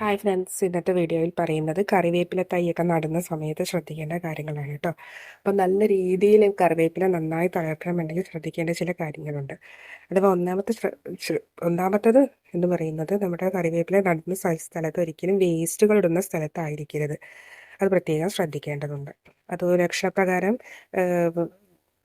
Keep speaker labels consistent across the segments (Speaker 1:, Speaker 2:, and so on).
Speaker 1: Hi friends ഇന്നത്തെ വീഡിയോയിൽ പറയുന്നത് കറിവേപ്പില തൈയൊക്കെ നടുന്ന സമയത്ത് ശ്രദ്ധിക്കേണ്ട കാര്യങ്ങളാണ് കേട്ടോ. അപ്പോൾ നല്ല രീതിയിൽ കറിവേപ്പില നന്നായി തളർക്കണമെന്നുണ്ടെങ്കിൽ ശ്രദ്ധിക്കേണ്ട ചില കാര്യങ്ങളുണ്ട്. അഥവാ ഒന്നാമത്തെ ഒന്നാമത്തത് എന്ന് പറയുന്നത് നമ്മുടെ കറിവേപ്പില നടുന്ന സ്ഥലത്ത് ഒരിക്കലും വേസ്റ്റുകൾ ഇടുന്ന സ്ഥലത്തായിരിക്കരുത്. അത് പ്രത്യേകം ശ്രദ്ധിക്കേണ്ടതുണ്ട്. അത് ലക്ഷണപ്രകാരം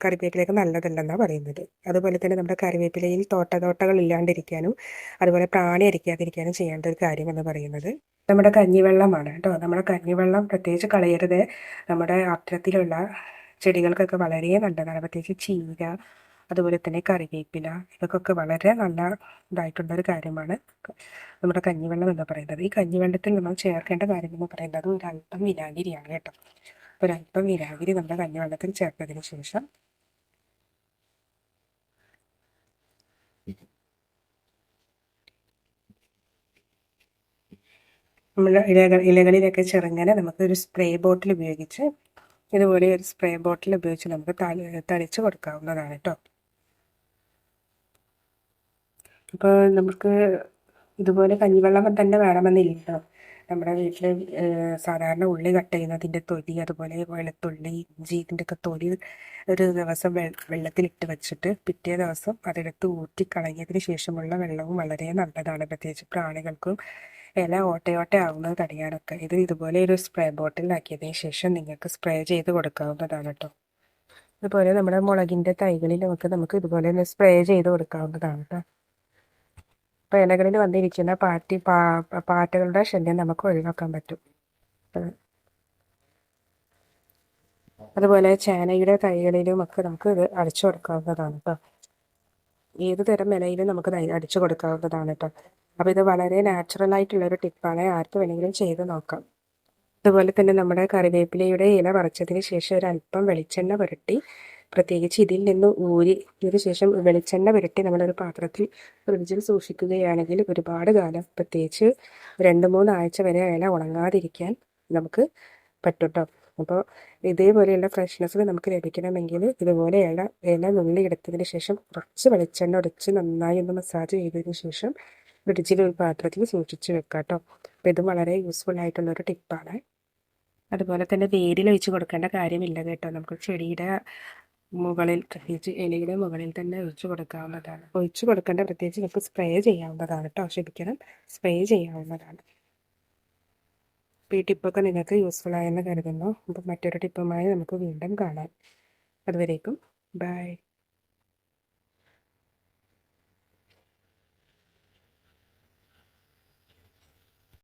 Speaker 1: കറിവേപ്പിലേക്ക് നല്ലതല്ലെന്നാണ് പറയുന്നത്. അതുപോലെ തന്നെ നമ്മുടെ കറിവേപ്പിലയിൽ തോട്ടതോട്ടകൾ ഇല്ലാണ്ടിരിക്കാനും അതുപോലെ പ്രാണി അരിക്കാതിരിക്കാനും ചെയ്യേണ്ട ഒരു കാര്യം എന്ന് പറയുന്നത് നമ്മുടെ കഞ്ഞിവെള്ളമാണ് കേട്ടോ. നമ്മുടെ കഞ്ഞിവെള്ളം പ്രത്യേകിച്ച് കളയരുത്. നമ്മുടെ അത്തരത്തിലുള്ള ചെടികൾക്കൊക്കെ വളരെ നല്ലതാണ്. പ്രത്യേകിച്ച് ചീര അതുപോലെ തന്നെ കറിവേപ്പില ഇതൊക്കെ വളരെ നല്ല ഇതായിട്ടുള്ള ഒരു കാര്യമാണ് നമ്മുടെ കഞ്ഞിവെള്ളം എന്ന് പറയുന്നത്. ഈ കഞ്ഞിവെള്ളത്തിൽ നമ്മൾ ചേർക്കേണ്ട കാര്യം എന്ന് പറയുന്നത് ഒരല്പം വിനാഗിരിയാണ് കേട്ടോ. ഒരല്പം വിനാഗിരി നമ്മുടെ കഞ്ഞിവെള്ളത്തിൽ ചേർത്തതിന് ശേഷം നമ്മുടെ ഇലകൾ ഇലകളിലൊക്കെ ചെറുങ്ങനെ നമുക്ക് ഒരു സ്പ്രേ ബോട്ടിൽ ഉപയോഗിച്ച് ഇതുപോലെ ഒരു സ്പ്രേ ബോട്ടിൽ ഉപയോഗിച്ച് നമുക്ക് തളിച്ച് കൊടുക്കാവുന്നതാണ് കേട്ടോ അപ്പോൾ നമുക്ക് ഇതുപോലെ കഞ്ഞിവെള്ളം തന്നെ വേണമെന്നില്ല. നമ്മുടെ വീട്ടിൽ സാധാരണ ഉള്ളി കട്ട് ചെയ്യുന്നതിന്റെ തൊലി അതുപോലെ വെളുത്തുള്ളി ഇഞ്ചി ഇതിന്റെയൊക്കെ തൊലി ഒരു ദിവസം വെള്ളത്തിലിട്ട് വെച്ചിട്ട് പിറ്റേ ദിവസം അതെടുത്ത് ഊറ്റി കളഞ്ഞതിന് ശേഷമുള്ള വെള്ളവും വളരെ നല്ലതാണ്. പ്രത്യേകിച്ച് പ്രാണികൾക്കും ഇല ഓട്ടയോട്ടെ ആവുന്നത് തടയാനൊക്കെ. ഇത് ഇതുപോലെ ഒരു സ്പ്രേ ബോട്ടിലാക്കിയതിന് ശേഷം നിങ്ങൾക്ക് സ്പ്രേ ചെയ്ത് കൊടുക്കാവുന്നതാണ് കേട്ടോ അതുപോലെ നമ്മുടെ മുളകിന്റെ തൈകളിൽ നമുക്ക് നമുക്ക് ഇതുപോലെ തന്നെ സ്പ്രേ ചെയ്ത് കൊടുക്കാവുന്നതാണ് കേട്ടോ അപ്പോൾ ഇലകളിൽ വന്നിരിക്കുന്ന പാറ്റി പാ പാറ്റകളുടെ ശല്യം നമുക്ക് ഒഴിവാക്കാൻ പറ്റും. അതുപോലെ ചേനയുടെ തൈകളിലും ഒക്കെ നമുക്ക് ഇത് അടിച്ചു കൊടുക്കാവുന്നതാണ് കേട്ടോ ഏത് തരം ഇലയിലും നമുക്ക് അടിച്ചു കൊടുക്കാവുന്നതാണ് കേട്ടോ അപ്പോൾ ഇത് വളരെ നാച്ചുറൽ ആയിട്ടുള്ള ഒരു ടിപ്പാണ് ആർക്ക് വേണമെങ്കിലും ചെയ്ത് നോക്കാം. അതുപോലെ തന്നെ നമ്മുടെ കറിവേപ്പിലയുടെ ഇല പറിച്ചതിന് ശേഷം ഒരു അല്പം വെളിച്ചെണ്ണ പുരട്ടി പ്രത്യേകിച്ച് ഇതിൽ നിന്ന് ഊരി ഇതിന് ശേഷം വെളിച്ചെണ്ണ പുരട്ടി നമ്മളൊരു പാത്രത്തിൽ ഫ്രിഡ്ജിൽ സൂക്ഷിക്കുകയാണെങ്കിൽ ഒരുപാട് കാലം പ്രത്യേകിച്ച് രണ്ട് മൂന്ന് ആഴ്ച വരെ ഇല ഉണങ്ങാതിരിക്കാൻ നമുക്ക് പറ്റും കേട്ടോ അപ്പോൾ ഇതേപോലെയുള്ള ഫ്രഷ്നെസ് നമുക്ക് ലഭിക്കണമെങ്കിൽ ഇതുപോലെ ഇല ഇല നുള്ളി എടുത്തതിന് ശേഷം കുറച്ച് വെളിച്ചെണ്ണ ഒടിച്ച് നന്നായി ഒന്ന് മസാജ് ചെയ്തതിന് ശേഷം ഫ്രിഡ്ജിൽ ഒരു പാത്രത്തിൽ സൂക്ഷിച്ച് വെക്കുക കേട്ടോ അപ്പോൾ ഇത് വളരെ യൂസ്ഫുൾ ആയിട്ടുള്ളൊരു ടിപ്പാണ് അതുപോലെ തന്നെ വേരിൽ ഒഴിച്ച് കൊടുക്കേണ്ട കാര്യമില്ല കേട്ടോ. നമുക്ക് ചെടിയുടെ മുകളിൽ പ്രത്യേകിച്ച് ഇലയുടെ മുകളിൽ തന്നെ ഒഴിച്ച് കൊടുക്കാവുന്നതാണ്. ഒഴിച്ച് കൊടുക്കേണ്ട പ്രത്യേകിച്ച് നമുക്ക് സ്പ്രേ ചെയ്യാവുന്നതാണ് കേട്ടോ ക്ഷമിക്കണം സ്പ്രേ ചെയ്യാവുന്നതാണ്. അപ്പോൾ ഈ ടിപ്പൊക്കെ നിങ്ങൾക്ക് യൂസ്ഫുൾ ആയെന്ന് കരുതുന്നു. അപ്പോൾ മറ്റൊരു ടിപ്പുമായി നമുക്ക് വീണ്ടും കാണാം. അതുവരേക്കും ബൈ